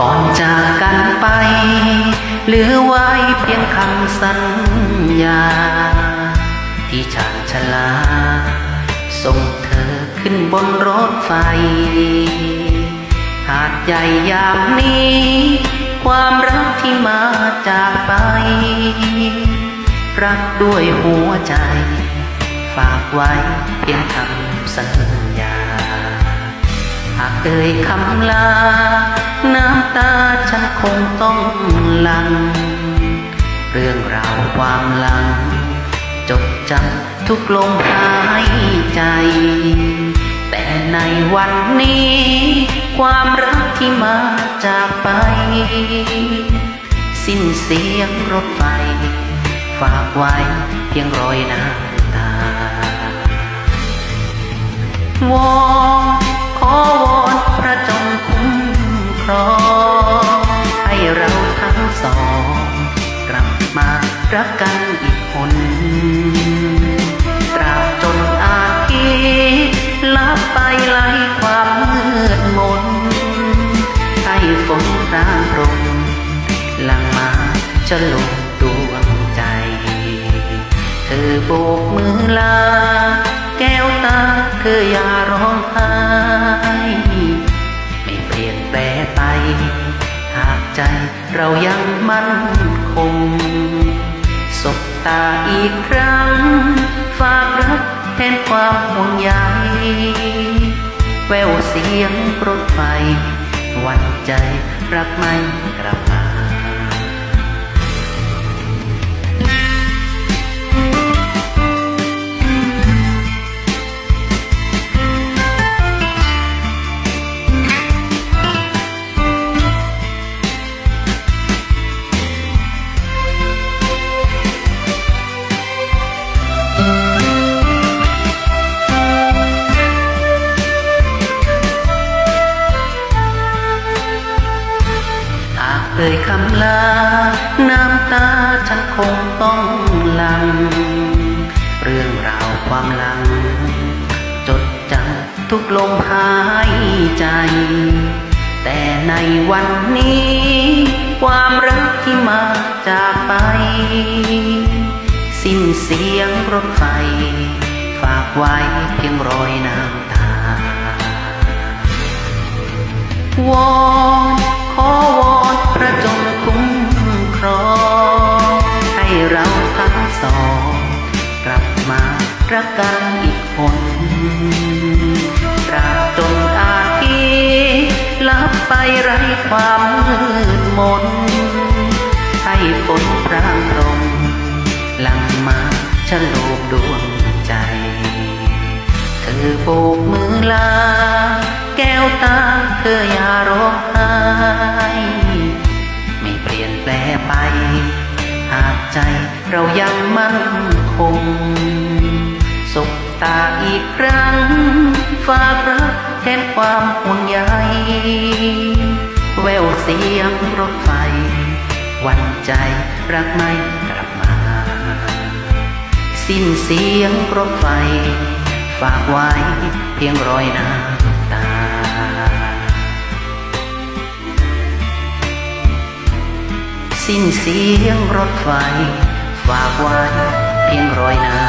ก่อนจากกันไปเหลือไว้เพียงคำสัญญา ที่ชาญชลา ส่งเธอขึ้นบนรถไฟ หาดใหญ่ยามนี้ ความรักที่มาจากไป รักด้วยหัวใจ ฝากไว้เพียงคำสัญญา หากเอ่ยคำลา น้ำตาฉันคงต้องหลัง เรื่องราวความหลัง จดจำทุกลมหายใจ แต่ในวันนี้ ความรักที่มาจากไป สิ้นเสียงรถไฟ ฝากไว้เพียงรอยน้ำตาวอนขอ มารักกันอีกคนตราบจนอาทิตย์ลับไปไล่ความมืดมน ให้ฝนพรางรมหลังมาจะลงดวงใจ เธอโบกมือลา แก้วตาเธออย่าร้องไห้ไม่เปลี่ยนแปลไป หากใจเรายังมั่นคง ตาอีกครั้ง ฝากรักแทนความห่วงใยแววเสียงรถไฟหวันใจรักไม่กลับมา เอ่ยคำลา น้ำตาฉันคงต้องหลัง เรื่องราวความหลัง จดจำทุกลมหายใจ แต่ในวันนี้ ความรักที่มาจากไป สิ้นเสียงรถไฟ ฝากไว้เพียงรอยน้ำ รักกันอีกคนตราบจนอาทิลับไปไร้ความมืดมน ให้ฝนพรางพรมหลังมาฉโลบดวงใจ เธอโบกมือลา แก้วตาเธออย่าร้องไห้ไม่เปลี่ยนแปลไป หากใจเรายังมั่นคง ตาอีกครั้งฝากรักแทนความห่วงใยแววเสียงรถไฟ วันใจรักไม่กลับมา สิ้นเสียงรถไฟ ฝากไว้เพียงรอยน้ำตาสิ้นเสียงรถไฟ ฝากไว้เพียงรอยน้ำ